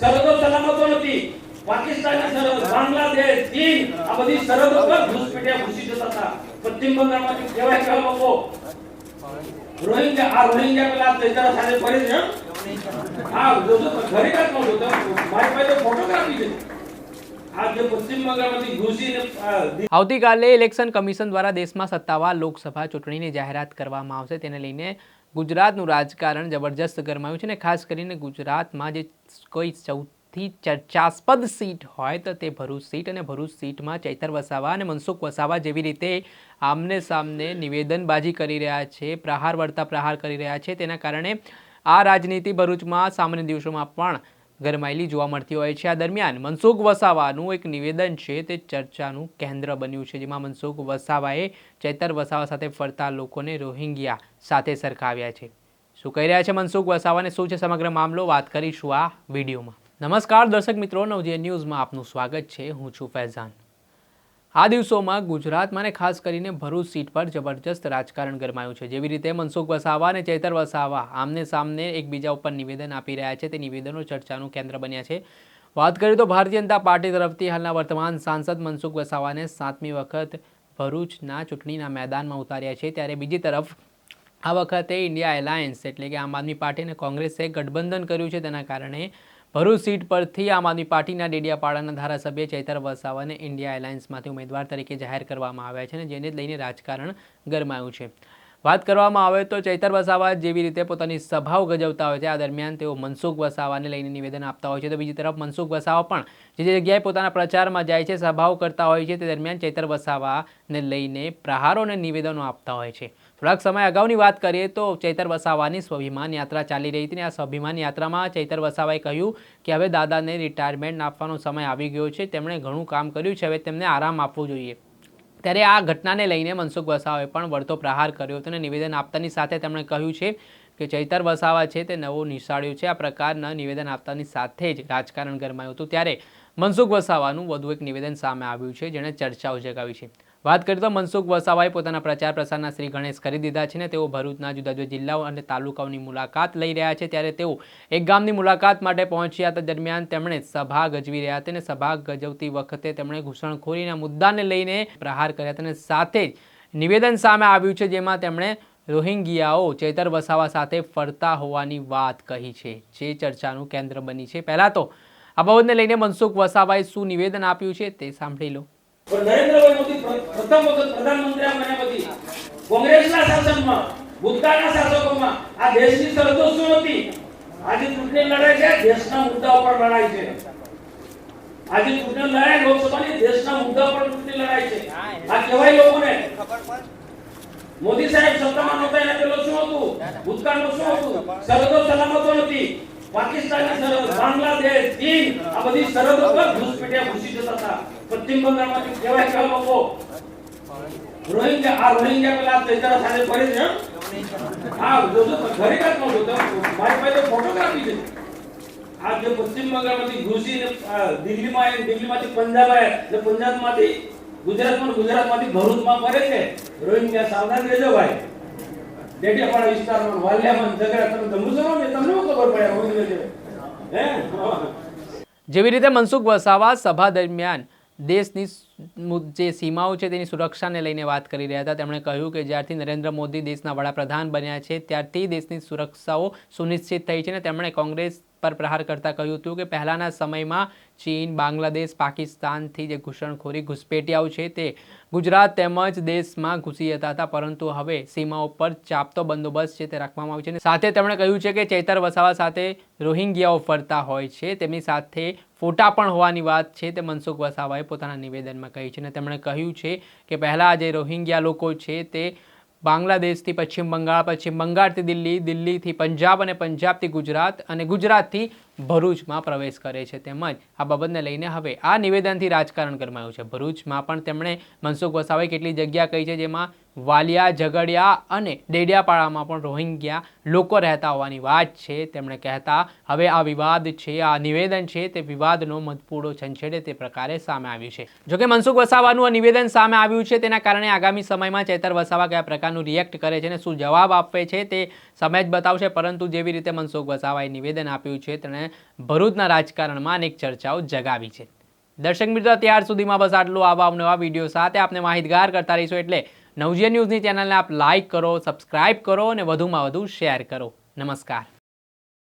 સરહદો સલામતો નથી. પાકિસ્તાનની સરહદ બાંગ્લાદેશ, ચીન, આ બધી સરહદો પર ઘૂસપેઠિયા ઘૂસી જતા હતા. પશ્ચિમ બંગાળમાંથી કેવાય કેવા લોકો રોહિંગ્યા, આ રોહિંગ્યા પેલા તેજરા સાથે ફરી છે. હા તો ઘરે કાંઈ નો જોતો મારી પાસે ફોટોગ્રાફી છે. જે આવતીકાલે ઇલેક્શન કમિશન દ્વારા દેશમાં સત્તાવાર લોકસભા ચૂંટણીની જાહેરાત કરવામાં આવશે. તેને લઈને ગુજરાતનું રાજકારણ જબરજસ્ત ગરમાયું છે અને ખાસ કરીને ગુજરાતમાં જે કોઈ સૌથી ચર્ચાસ્પદ સીટ હોય તો તે ભરૂચ સીટ અને ભરૂચ સીટમાં ચૈતર વસાવા અને મનસુખ વસાવા જેવી રીતે આમને સામને નિવેદનબાજી કરી રહ્યા છે, પ્રહાર, વળતા પ્રહાર કરી રહ્યા છે. તેના કારણે આ રાજનીતિ ભરૂચમાં સામાન્ય દિવસોમાં પણ ગરમાયેલી જોવા મળતી હોય છે. આ દરમિયાન મનસુખ વસાવાનું એક નિવેદન છે. તે ચર્ચાનું કેન્દ્ર બન્યું છે, જેમાં મનસુખ વસાવાએ ચૈતર વસાવા સાથે ફરતા લોકોને રોહિંગ્યા સાથે સરખાવ્યા છે. શું કહી રહ્યા છે મનસુખ વસાવાને શું છે સમગ્ર મામલો? વાત કરીશું આ વિડીયોમાં. નમસ્કાર, દર્શક મિત્રો. નવજે ન્યૂઝમાં આપનું સ્વાગત છે. હું છું ફૈઝાન. આ દિવસોમાં ગુજરાતમાં અને ખાસ કરીને ભરૂચ સીટ પર જબરજસ્ત રાજકારણ ગરમાયું છે. જેવી રીતે મનસુખ વસાવા અને ચૈતર વસાવા આમને સામને એકબીજા ઉપર નિવેદન આપી રહ્યા છે. તે નિવેદનો ચર્ચાનું કેન્દ્ર બન્યા છે. વાત કરીએ તો ભારતીય જનતા પાર્ટી તરફથી હાલના વર્તમાન સાંસદ મનસુખ વસાવાને સાતમી વખત ભરૂચના ચૂંટણીના મેદાનમાં ઉતાર્યા છે. ત્યારે બીજી તરફ આ વખતે ઇન્ડિયા એલાયન્સ એટલે કે આમ આદમી પાર્ટી અને કોંગ્રેસે ગઠબંધન કર્યું છે. તેના કારણે ભરૂચ સીટ પરથી આમ આદમી પાર્ટીના ડેડિયાપાડાના ધારાસભ્ય ચૈતર વસાવાને ઇન્ડિયા એલાયન્સમાંથી ઉમેદવાર તરીકે જાહેર કરવામાં આવ્યા છે અને જેને લઈને રાજકારણ ગરમાયું છે. વાત કરવામાં આવે તો ચૈતર વસાવા જેવી રીતે પોતાની સભાઓ ગજવતા હોય છે. આ દરમિયાન તેઓ મનસુખ વસાવાને લઈને નિવેદન આપતા હોય છે. તો બીજી તરફ મનસુખ વસાવા પણ જે જગ્યાએ પોતાના પ્રચારમાં જાય છે, સભાઓ કરતા હોય છે, તે દરમિયાન ચૈતર વસાવાને લઈને પ્રહારો અને નિવેદનો આપતા હોય છે. થોડાક સમય અગાઉની વાત કરીએ તો ચૈતર વસાવાની સ્વાભિમાન યાત્રા ચાલી રહી હતી અને આ સ્વાભિમાન યાત્રામાં ચૈતર વસાવાએ કહ્યું કે હવે દાદાને રિટાયરમેન્ટ આપવાનો સમય આવી ગયો છે. તેમણે ઘણું કામ કર્યું છે. હવે તેમને આરામ આપવો જોઈએ. ત્યારે આ ઘટનાને લઈને મનસુખ વસાવાએ પણ વળતો પ્રહાર કર્યો હતો અને નિવેદન આપતાની સાથે તેમણે કહ્યું છે કે ચૈતર વસાવા છે તે નવો નિશાળ્યો છે. આ પ્રકારના નિવેદન આપતાની સાથે જ રાજકારણ ગરમાયું હતું ત્યારે મનસુખ વસાવાનું વધુ એક નિવેદન સામે આવ્યું છે જેણે ચર્ચાઓ જગાવી છે. વાત કરીએ તો મનસુખ વસાવાએ પોતાના પ્રચાર પ્રસારના શ્રી ગણેશ કરી દીધા છે ને તેઓ ભરૂચના જુદા જુદા જિલ્લાઓ અને તાલુકાઓની મુલાકાત લઈ રહ્યા છે. ત્યારે તેઓ એક ગામની મુલાકાત માટે પહોંચ્યા હતા. દરમિયાન તેમણે સભા ગજવી રહ્યા હતા અને સભા ગજવતી વખતે તેમણે ઘૂસણખોરીના મુદ્દાને લઈને પ્રહાર કર્યા હતા અને સાથે જ નિવેદન સામે આવ્યું છે, જેમાં તેમણે રોહિંગ્યાઓ ચેતર વસાવા સાથે ફરતા હોવાની વાત કહી છે, જે ચર્ચાનું કેન્દ્ર બની છે. પહેલાં તો આ બાબતને લઈને મનસુખ વસાવાએ શું નિવેદન આપ્યું છે તે સાંભળી લો. મોદી મુદ્દા ઉપર લડાઈ છે આ કહેવાય મોદી સાહેબ સત્તામાં નહોતા એના પેલો શું હતું? ભૂતકાળનું શું હતું? સરહદો સલામતો નથી. પાકિસ્તાનની સરહદ બાંગ્લાદેશ ચીન આ બધી સરહદો પર ઘૂસપેઠિયા ઘૂસી જતા હતા પશ્ચિમ બંગાળમાંથી કેવાય કેવા લોકો રોહિંગ્યા આ રોહિંગ્યા પેલા ચૈતરા સાથે ફરી છે હં? હા જોજો તો ઘરે કાંઈ કહું છું તો મારી પાસે ફોટોગ્રાફી છે આ જે પશ્ચિમ બંગાળમાંથી ઘૂસીને આ દિલ્હીમાં આવીને દિલ્હીમાંથી પંજાબ આવ્યા એટલે પંજાબમાંથી ગુજરાતમાં ને ગુજરાતમાંથી ભરૂચમાં ફરે છે રોહિંગ્યા સાવધાન રહેજો ભાઈ ડેડિયાપાડા વિસ્તારમાં વાલિયામાં ઝઘડા તમે ધમુ છો? ને તમને ખબર પડે? હું હે? જેવી રીતે મનસુખ વસાવા સભા દરમિયાન દેશની જે સીમાઓ છે તેની સુરક્ષાને લઈને વાત કરી રહ્યા હતા, તેમણે કહ્યું કે જ્યારથી નરેન્દ્ર મોદી દેશના વડાપ્રધાન બન્યા છે, ત્યારથી દેશની સુરક્ષાઓ સુનિશ્ચિત થઈ છે અને તેમણે કોંગ્રેસ પર પ્રહાર કરતા કહ્યું હતું કે પહેલાંના સમયમાં ચીન, બાંગ્લાદેશ, પાકિસ્તાનથી જે ઘૂસણખોરી, ઘૂસપેટિયાઓ છે તે ગુજરાત તેમજ દેશમાં ઘૂસી જતા હતા. પરંતુ હવે સીમા ઉપર ચાપતો બંદોબસ્ત છે તે રાખવામાં આવ્યો છે અને સાથે તેમણે કહ્યું છે કે ચૈતર વસાવા સાથે રોહિંગ્યાઓ ફરતા હોય છે. તેમની સાથે ફોટા પણ હોવાની વાત છે તે મનસુખ વસાવાએ પોતાના નિવેદનમાં કહી છે અને તેમણે કહ્યું છે કે પહેલાં જે રોહિંગ્યા લોકો છે તે બાંગ્લાદેશથી પશ્ચિમ બંગાળ, પશ્ચિમ બંગાળથી દિલ્હી, દિલ્હીથી પંજાબ અને પંજાબથી ગુજરાત અને ગુજરાતથી ભરૂચમાં પ્રવેશ કરે છે તેમજ આ બાબતને લઈને હવે આ નિવેદનથી રાજકારણ ગરમાયું છે. ભરૂચમાં પણ તેમણે મનસુખ વસાવાએ કેટલી જગ્યા કહી છે જેમાં વાલિયા, ઝઘડિયા અને ડેડિયાપાડામાં પણ રોહિંગ્યા લોકો રહેતા હોવાની વાત છે. તેમણે કહેતા, હવે આ વિવાદ છે, આ નિવેદન છે, તે વિવાદનો મધપૂડો છંછેડે તે પ્રકારે સામે આવ્યું છે. જોકે મનસુખ વસાવાનું આ નિવેદન સામે આવ્યું છે, તેના કારણે આગામી સમયમાં ચેતર વસાવા કયા પ્રકારનું રિએક્ટ કરે છે અને શું જવાબ આપે છે તે સમય જ બતાવશે, પરંતુ જેવી રીતે મનસુખ વસાવાએ નિવેદન આપ્યું છે, તેણે ભરૂચના રાજકારણમાં અનેક ચર્ચાઓ જગાવી છે. દર્શક મિત્રો, ત્યાર સુધીમાં બસ આટલું. આવા નવા વીડિયો સાથે આપને માહિતગાર કરતા રહીશું એટલે નવજીવન ન્યૂઝની ચેનલને આપ લાઇક કરો સબસ્ક્રાઇબ કરો અને વધુમાં વધુ શેર કરો. નમસ્કાર.